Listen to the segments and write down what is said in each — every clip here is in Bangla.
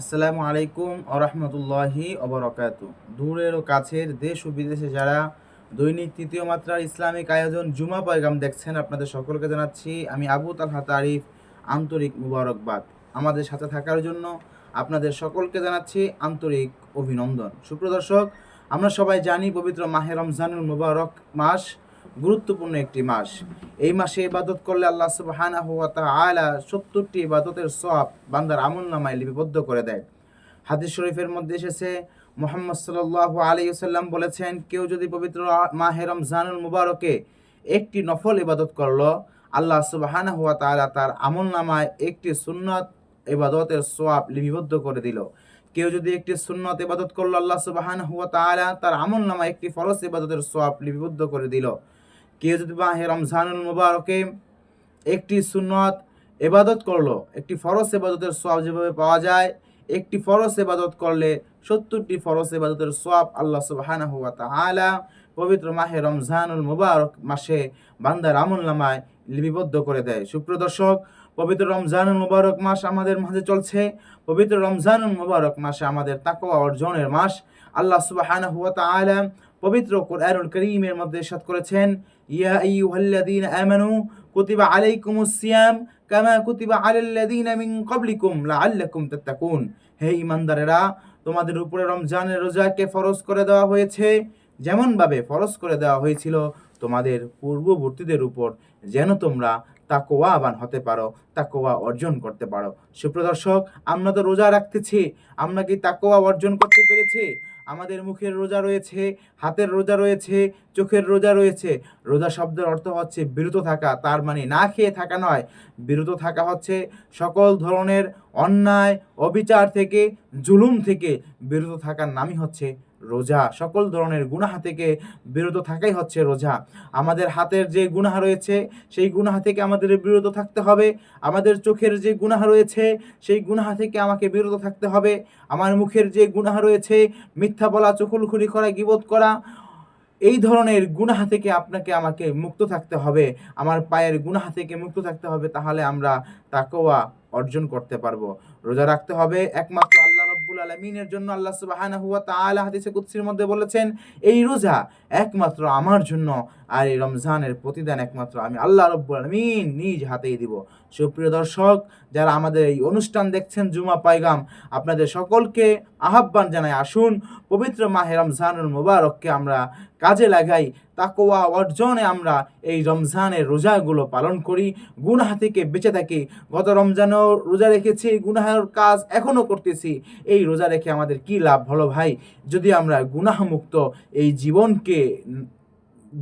আসসালামু আলাইকুম আরহামতুল্লাহি অবরকাত দূরের ও কাছের দেশ ও বিদেশে যারা দৈনিক তৃতীয় মাত্রার ইসলামিক আয়োজন জুমা পয়গাম দেখছেন, আপনাদের সকলকে জানাচ্ছি, আমি আবু তালহা তারিফ, আন্তরিক মুবারকবাদ। আমাদের সাথে থাকার জন্য আপনাদের সকলকে জানাচ্ছি আন্তরিক অভিনন্দন। সুপ্রদর্শক আমরা সবাই জানি পবিত্র মাহে রমজানুল মুবারক মাস। গুরুত্বপূর্ণ একটি মাস। এই মাসে ইবাদত করলে আল্লাহ তাআলা 70টি ইবাদতের সওয়াব বান্দার আমলনামায় লিপিবদ্ধ করে দেয়। হাদিস শরীফের মধ্যে এসেছে, মোহাম্মদ সাল্লাল্লাহু আলাইহি ওয়াসাল্লাম বলেছেন, কেউ যদি পবিত্র মাহে রমজানুল মুবারকে একটি নফল ইবাদত করল, আল্লাহ সুবহানাহু ওয়া তাআলা তার আমলনামায় একটি সুন্নত ইবাদতের সোয়াব লিপিবদ্ধ করে দিল। কেউ যদি একটি সুন্নত ইবাদত করল, আল্লাহ সুবহানাহু ওয়া তাআলা তার আমলনামায় একটি ফরজ ইবাদতের সোয়াব লিপিবদ্ধ করে দিল। কেউ যদি মাহে রমজানুল মুবারকে একটি সুন্নত এবাদত করল, একটি ফরজ এবাদতের সব যেভাবে পাওয়া যায়, একটি ফরজ এবাদত করলে সত্তরটি ফরজ এবাদতের সব আল্লাহ তাআলা পবিত্র মাহে রমজানুল মুবারক মাসে বান্দার আমল নামায় লিপিবদ্ধ করে দেয়। সুপ্রদর্শক পবিত্র রমজানুল মুবারক মাস আমাদের মাঝে চলছে। পবিত্র রমজানুল মুবারক মাসে আমাদের তাকওয়া অর্জনের মাস। আল্লাহ তাআলা পবিত্র কোরআনুল করিমের মধ্যে ইরশাদ করেছেন ইয়া আইয়ুহাল্লাযীনা আমানু কুতিবা আলাইকুমুস সিয়াম কামা কুতিবা আলাল্লাযীনা মিন ক্বাবলিকুম লাআল্লাকুম তাত্তাকুন। হে ঈমানদারেরা, তোমাদের উপরে রমজানের রোজাকে ফরজ করে দেওয়া হয়েছে। যেমনভাবে ফরজ করে দেওয়া হয়েছিল, তোমাদের পূর্ববর্তীদের উপর যেন তোমরা তাকোয়াবান হতে পারো তাকোয়া অর্জন করতে পারো। সুপ্রদর্শক আমরা তো রোজা রাখতেছি, আমরা কি তাকোয়া অর্জন করতে পেরেছি? আমাদের মুখের রোজা রয়েছে, হাতের রোজা রয়েছে, চোখের রোজা রয়েছে। রোজা শব্দের অর্থ হচ্ছে বিরত থাকা, তার মানে না খেয়ে থাকা নয়। বিরত থাকা হচ্ছে সকল ধরনের অন্যায়, অবিচার থেকে, জুলুম থেকে বিরত থাকার নামই হচ্ছে রোজা, সকল ধরনের গুনাহা থেকে বিরত থাকাই হচ্ছে রোজা। আমাদের হাতের যে গুনাহা রয়েছে, সেই গুনাহা থেকে আমাদের বিরত থাকতে হবে। আমাদের চোখের যে গুনাহা রয়েছে, সেই গুনাহা থেকে আমাকে বিরত থাকতে হবে। আমার মুখের যে গুনাহা রয়েছে, মিথ্যা বলা চকুলখুরি করা, গিবত করা, এই ধরনের গুনাহা থেকে আপনাকে আমাকে মুক্ত থাকতে হবে। আমার পায়ের গুনাহা থেকে মুক্ত থাকতে হবে, তাহলে আমরা তাকওয়া অর্জন করতে পারব। রোজা রাখতে হবে একমাত্র আলমিনের জন্য আল্লাহ সুবহানাহু ওয়া তাআলা হাদিসে কুদসির মধ্যে বলেছেন, এই রোজা একমাত্র আমার জন্য আর এই রমজানের প্রতিদান একমাত্র আমি আল্লাহ রব্বুল আলমিন নিজ হাতেই দিব। সুপ্রিয় দর্শক, যারা আমাদের এই অনুষ্ঠান দেখছেন জুমা পাইগাম আপনাদের সকলকে আহ্বান জানাই, আসুন পবিত্র মাহে রমজানুল মুবারককে আমরা কাজে লাগাই। তাকোয়া অর্জনে আমরা এই রমজানের রোজাগুলো পালন করি। গুনাহ থেকে বেঁচে থাকি। গত রমজানেও রোজা রেখেছি, গুনাহের কাজ এখনও করতেছি। এই রোজা রেখে আমাদের কি লাভ হলো ভাই? যদি আমরা গুনাহমুক্ত এই জীবনকে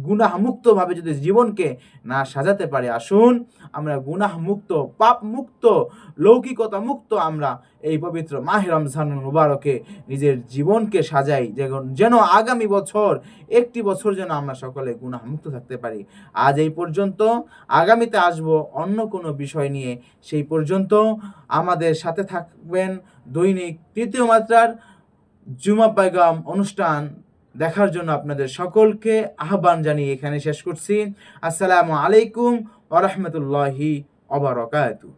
গুনাহমুক্তভাবে যদি জীবনকে না সাজাতে পারি, আসুন আমরা গুনাহমুক্ত পাপ মুক্ত লৌকিকতা মুক্ত আমরা এই পবিত্র মাহে রমজানুল মুবারকে নিজের জীবনকে সাজাই যেন আগামী বছর একটি বছর যেন আমরা সকলে গুনাহমুক্ত থাকতে পারি। আজ এই পর্যন্ত, আগামীতে আসব অন্য কোনো বিষয় নিয়ে। সেই পর্যন্ত আমাদের সাথে থাকবেন দৈনিক তৃতীয় মাত্রার জুমা পাইগাম অনুষ্ঠান দেখার জন্য আপনাদের সকলকে আহ্বান জানিয়ে এখানে শেষ করছি। আসসালামু আলাইকুম ওরহমতুল্লাহি অবরকাতু